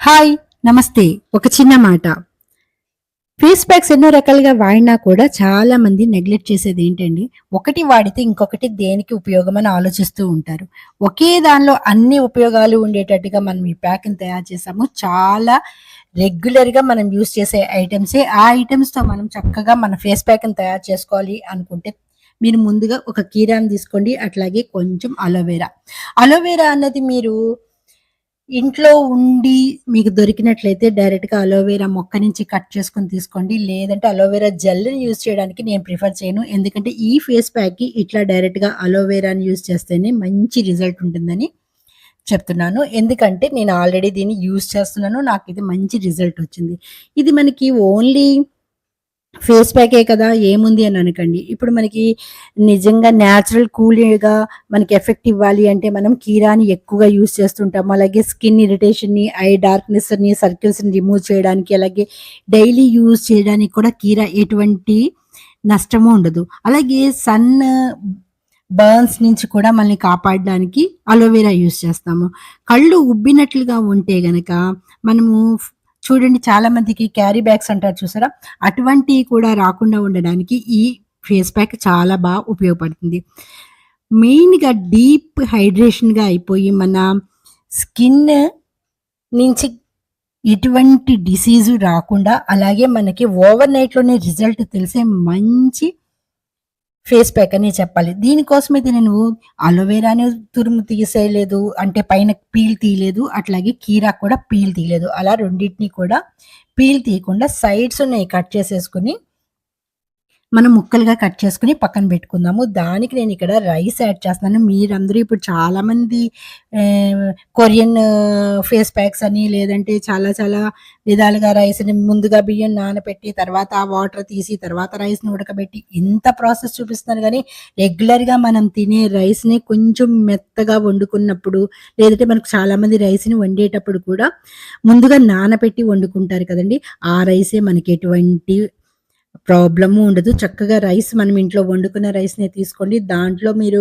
Hi నమస్తే. ఒక చిన్న మాట. ఫేస్ ప్యాక్స్ ఎన్నో రకాలుగా వాడినా కూడా చాలా మంది నెగ్లెక్ట్ చేసేది ఏంటండి? ఒకటి వాడితే ఇంకొకటి దేనికి ఉపయోగం అని ఆలోచిస్తూ ఉంటారు. ఒకే దానిలో అన్ని ఉపయోగాలు ఉండేటట్టుగా మనం ఈ ప్యాక్ని తయారు చేసాము. చాలా రెగ్యులర్గా మనం యూస్ చేసే ఐటమ్సే ఆ ఐటమ్స్తో మనం చక్కగా మన ఫేస్ ప్యాక్ని తయారు చేసుకోవాలి అనుకుంటే మీరు ముందుగా ఒక కీరాని తీసుకోండి. అట్లాగే కొంచెం అలోవెరా అలోవెరా అన్నది మీరు ఇంట్లో ఉండి మీకు దొరికినట్లయితే డైరెక్ట్‌గా అలోవెరా మొక్క నుంచి కట్ చేసుకొని తీసుకోండి. లేదంటే అలోవెరా జెల్‌ని యూజ్ చేయడానికి నేను ప్రిఫర్ చేయను. ఎందుకంటే ఈ ఫేస్ ప్యాక్‌కి ఇట్లా డైరెక్ట్‌గా అలోవెరాని యూజ్ చేస్తేనే మంచి రిజల్ట్ ఉంటుందని చెప్తున్నాను. ఎందుకంటే నేను ఆల్రెడీ దీన్ని యూజ్ చేస్తున్నాను. నాకు ఇది మంచి రిజల్ట్ వచ్చింది. ఇది మనకి ఓన్లీ ఫేస్ ప్యాకే కదా! ఏముంది అని అనకండి. ఇప్పుడు మనకి నిజంగా న్యాచురల్ కూల్‌గా మనకి ఎఫెక్ట్ ఇవ్వాలి అంటే మనం కీరాని ఎక్కువగా యూజ్ చేస్తుంటాము. అలాగే స్కిన్ ఇరిటేషన్‌ని, ఐ డార్క్‌నెస్‌ని, సర్కిల్స్‌ని రిమూవ్ చేయడానికి అలాగే డైలీ యూజ్ చేయడానికి కూడా కీరా ఎటువంటి నష్టము ఉండదు. అలాగే సన్ బర్న్స్ నుంచి కూడా మనల్ని కాపాడడానికి అలోవెరా యూస్ చేస్తాము. కళ్ళు ఉబ్బినట్లుగా ఉంటే గనక మనము చూడండి చాలా మందికి క్యారీ బ్యాగ్స్ అంటారు చూసారా? అటువంటివి కూడా రాకుండా ఉండడానికి ఈ ఫేస్ ప్యాక్ చాలా బాగా ఉపయోగపడుతుంది. మెయిన్‌గా డీప్ హైడ్రేషన్‌గా అయిపోయి మన స్కిన్ నుంచి ఎటువంటి డిసీజు రాకుండా అలాగే మనకి ఓవర్ నైట్‌లోనే రిజల్ట్ తెలిసే మంచి ఫేస్ ప్యాక్ అనే చెప్పాలి. అయితే నేను అలోవేరాని తురుము తీసేయలేదు. అంటే పైన పీల్ తీయలేదు. అట్లాగే కీరా కూడా పీల్ తీయలేదు. అలా రెండిటిని కూడా పీల్ తీయకుండా సైడ్స్ ఉన్నాయి కట్ చేసేసుకొని మనం ముక్కలుగా కట్ చేసుకుని పక్కన పెట్టుకుందాము. దానికి నేను ఇక్కడ రైస్ యాడ్ చేస్తున్నాను. మీరందరూ ఇప్పుడు చాలామంది కొరియన్ ఫేస్ ప్యాక్స్ అని లేదంటే చాలా చాలా విధాలుగా రైస్‌ని ముందుగా బియ్యం నానబెట్టి తర్వాత ఆ వాటర్ తీసి తర్వాత రైస్‌ని ఉడకబెట్టి ఇంత ప్రాసెస్ చూపిస్తున్నారు కానీ రెగ్యులర్‌గా మనం తినే రైస్‌ని కొంచెం మెత్తగా వండుకున్నప్పుడు లేదంటే మనకు చాలామంది రైస్‌ని వండేటప్పుడు కూడా ముందుగా నానబెట్టి వండుకుంటారు కదండీ! ఆ రైసే మనకి ఎటువంటి ప్రాబ్లము ఉండదు. చక్కగా రైస్ మనం ఇంట్లో వండుకున్న రైస్‌నే తీసుకోండి. దాంట్లో మీరు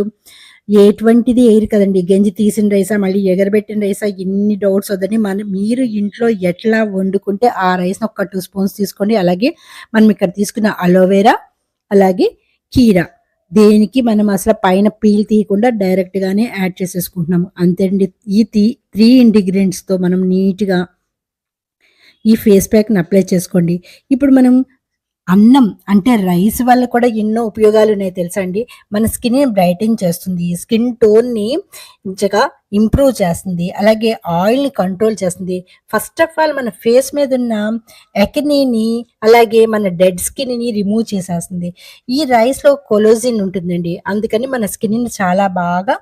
ఎటువంటిది ఎయరు కదండి గంజి తీసిన రైసా, మళ్ళీ ఎగరబెట్టిన రైసా ఇన్ని డౌట్స్ వద్దని మన మీరు ఇంట్లో ఎట్లా వండుకుంటే ఆ రైస్‌ని ఒక టూ స్పూన్స్ తీసుకోండి. అలాగే మనం ఇక్కడ తీసుకున్న అలోవెరా, అలాగే కీరా దేనికి మనం అసలు పైన పీల్ తీయకుండా డైరెక్ట్‌గానే యాడ్ చేసేసుకుంటున్నాము. అంతే అండి. ఈ తి 3 ఇంగ్రీడియెంట్స్‌తో మనం నీట్‌గా ఈ ఫేస్ ప్యాక్‌ని అప్లై చేసుకోండి. ఇప్పుడు మనం అన్నం అంటే రైస్ వల్ల కూడా ఎన్నో ఉపయోగాలున్నాయి తెలుసా అండి? మన స్కిన్‌ని బ్రైటన్ చేస్తుంది. స్కిన్ టోన్‌ని మంచిగా ఇంప్రూవ్ చేస్తుంది. అలాగే ఆయిల్‌ని కంట్రోల్ చేస్తుంది. ఫస్ట్ ఆఫ్ ఆల్ మన ఫేస్ మీదున్న ఎకనీని అలాగే మన డెడ్ స్కిన్‌ని రిమూవ్ చేసేస్తుంది. ఈ రైస్‌లో కొలోజిన్ ఉంటుందండి. అందుకని మన స్కిన్‌ని చాలా బాగా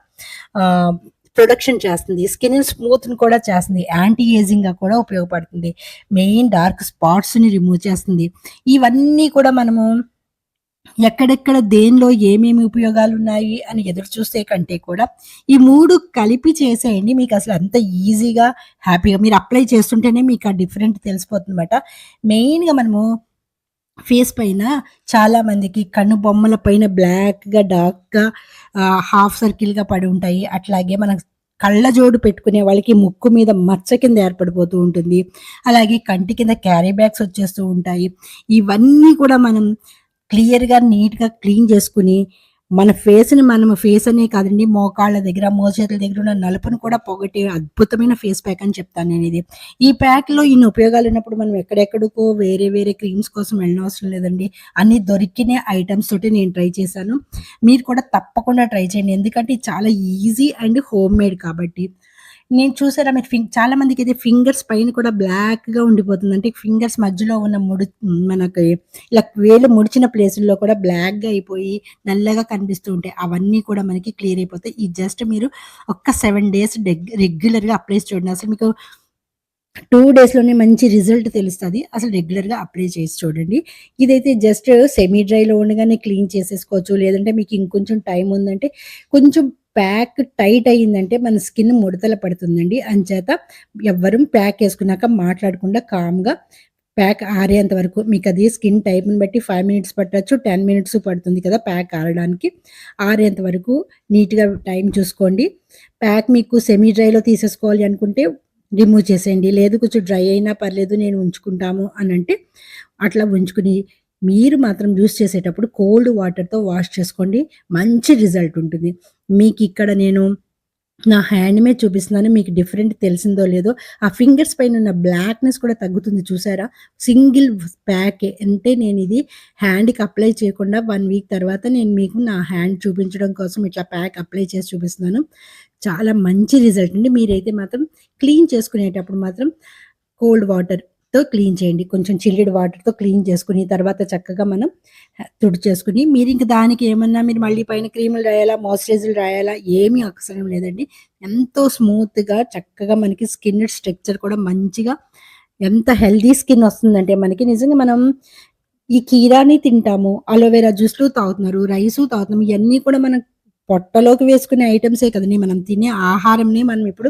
ప్రొడక్షన్ చేస్తుంది. స్కిన్ స్మూత్‌ని కూడా చేస్తుంది. యాంటీ ఏజింగ్‌గా కూడా ఉపయోగపడుతుంది. మెయిన్ డార్క్ స్పాట్స్‌ని రిమూవ్ చేస్తుంది. ఇవన్నీ కూడా మనము ఎక్కడెక్కడ దేనిలో ఏమేమి ఉపయోగాలు ఉన్నాయి అని ఎదురు చూసే కంటే కూడా ఈ మూడు కలిపి చేసేయండి. మీకు అసలు అంత ఈజీగా, హ్యాపీగా మీరు అప్లై చేస్తుంటేనే మీకు ఆ డిఫరెంట్ తెలిసిపోతుందన్నమాట. మెయిన్‌గా మనము ఫేస్ పైన చాలా మందికి కనుబొమ్మల పైన బ్లాక్‌గా, డార్క్‌గా హాఫ్ సర్కిల్‌గా పడి ఉంటాయి. అట్లాగే మన కళ్ళజోడు పెట్టుకునే వాళ్ళకి ముక్కు మీద మచ్చ కింద ఏర్పడిపోతూ ఉంటుంది. అలాగే కంటి కింద క్యారీ బ్యాగ్స్ వచ్చేస్తూ ఉంటాయి. ఇవన్నీ కూడా మనం క్లియర్‌గా, నీట్‌గా క్లీన్ చేసుకొని మన ఫేస్‌ని మనం ఫేస్ అనే కాదండి మోకాళ్ళ దగ్గర, మోచేతుల దగ్గర ఉన్న నలుపును కూడా పోగొట్టే అద్భుతమైన ఫేస్ ప్యాక్ అని చెప్తాను నేనిది. ఈ ప్యాక్‌లో ఇన్ని ఉపయోగాలు ఉన్నప్పుడు మనం ఎక్కడెక్కడికో వేరే వేరే క్రీమ్స్ కోసం వెళ్ళనవసరం లేదండి. అన్ని దొరికిన ఐటమ్స్ తోటి నేను ట్రై చేశాను. మీరు కూడా తప్పకుండా ట్రై చేయండి. ఎందుకంటే చాలా ఈజీ అండ్ హోమ్ మేడ్ కాబట్టి. నేను చూసారా మీరు ఫింగ్ చాలా మందికి అయితే ఫింగర్స్ పైన కూడా బ్లాక్‌గా ఉండిపోతుంది. అంటే ఫింగర్స్ మధ్యలో ఉన్న ముడి మనకి ఇలా వేలు ముడిచిన ప్లేసుల్లో కూడా బ్లాక్‌గా అయిపోయి నల్లగా కనిపిస్తూ ఉంటాయి. అవన్నీ కూడా మనకి క్లియర్ అయిపోతాయి. ఈ జస్ట్ మీరు ఒక్క సెవెన్ డేస్ రెగ్యులర్‌గా అప్లై చూడండి. అసలు మీకు టూ డేస్‌లోనే మంచి రిజల్ట్ తెలుస్తుంది అసలు రెగ్యులర్‌గా అప్లై చేసి చూడండి. ఇదైతే జస్ట్ సెమీ డ్రైలో ఉండగానే క్లీన్ చేసేసుకోవచ్చు. లేదంటే మీకు ఇంకొంచెం టైం ఉందంటే కొంచెం ప్యాక్ టైట్ అయిందంటే మన స్కిన్ ముడతలు పడుతుందండి. అంచేత ఎవ్వరూ ప్యాక్ వేసుకున్నాక మాట్లాడకుండా కామ్‌గా ప్యాక్ ఆరేంత వరకు అది స్కిన్ టైప్‌ని బట్టి ఫైవ్ మినిట్స్ పట్టొచ్చు. 10 మినిట్స్ పడుతుంది కదా! ప్యాక్ ఆరడానికి. ఆరేంత వరకు నీట్‌గా టైం చూసుకోండి. ప్యాక్ మీకు సెమీ డ్రైలో తీసేసుకోవాలి అనుకుంటే రిమూవ్ చేసేయండి లేదు కొంచెం డ్రై అయినా పర్లేదు నేను ఉంచుకుంటాము అని అంటే అట్లా ఉంచుకుని మీరు మాత్రం యూస్ చేసేటప్పుడు కోల్డ్ వాటర్తో వాష్ చేసుకోండి. మంచి రిజల్ట్ ఉంటుంది. మీకు ఇక్కడ నేను నా హ్యాండ్ మీద చూపిస్తున్నాను. మీకు డిఫరెంట్ తెలిసిందో లేదో. ఆ ఫింగర్స్ పైన ఉన్న బ్లాక్నెస్ కూడా తగ్గుతుంది చూసారా? సింగిల్ ప్యాకే అంటే నేను ఇది హ్యాండ్కి అప్లై చేయకుండా వన్ వీక్ తర్వాత నేను మీకు నా హ్యాండ్ చూపించడం కోసం ఇట్లా ప్యాక్ అప్లై చేసి చూపిస్తున్నాను. చాలా మంచి రిజల్ట్ అండి మీరైతే మాత్రం క్లీన్ చేసుకునేటప్పుడు మాత్రం కోల్డ్ వాటర్ తో క్లీన్ చేయండి. కొంచెం చిల్లిడ్ వాటర్తో క్లీన్ చేసుకుని తర్వాత చక్కగా మనం తుడి చేసుకుని మీరు ఇంక దానికి ఏమన్నా మీరు మళ్ళీ పైన క్రీములు రాయాలా మాయిశ్చరైజర్లు రాయాలా ఏమీ అవసరం లేదండి. ఎంతో స్మూత్గా చక్కగా మనకి స్కిన్ స్ట్రక్చర్ కూడా మంచిగా ఎంత హెల్దీ స్కిన్ వస్తుందంటే మనకి నిజంగా మనం ఈ కీరాని తింటాము అలోవెరా జ్యూస్లు తాగుతున్నారు రైసు తాగుతున్నాము ఇవన్నీ కూడా మనం పొట్టలోకి వేసుకునే ఐటమ్సే కదండి. మనం తినే ఆహారంని మనం ఇప్పుడు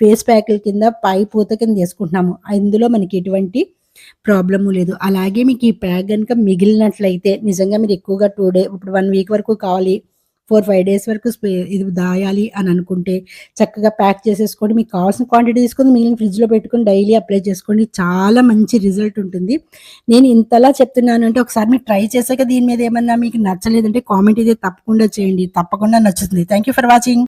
ఫేస్ ప్యాక్ల కింద పై పూత కింద వేసుకుంటున్నాము. ఇందులో మనకి ఎటువంటి ప్రాబ్లము లేదు. అలాగే మీకు ఈ ప్యాక్ కనుక మిగిలినట్లయితే నిజంగా మీరు ఎక్కువగా టూ డే ఇప్పుడు వన్ వీక్ వరకు కావాలి ఫోర్ ఫైవ్ డేస్ వరకు ఇది దాయాలి అని అనుకుంటే చక్కగా ప్యాక్ చేసేసుకోండి. మీకు కావాల్సిన క్వాంటిటీ తీసుకొని మిగిలిన ఫ్రిడ్జ్లో పెట్టుకొని డైలీ అప్లై చేసుకోండి. చాలా మంచి రిజల్ట్ ఉంటుంది. నేను ఇంతలా చెప్తున్నాను అంటే ఒకసారి మీరు ట్రై చేశాక దీని మీద ఏమన్నా మీకు నచ్చలేదంటే కామెంట్ అయితే తప్పకుండా చేయండి. తప్పకుండా నచ్చుతుంది. Thank you for watching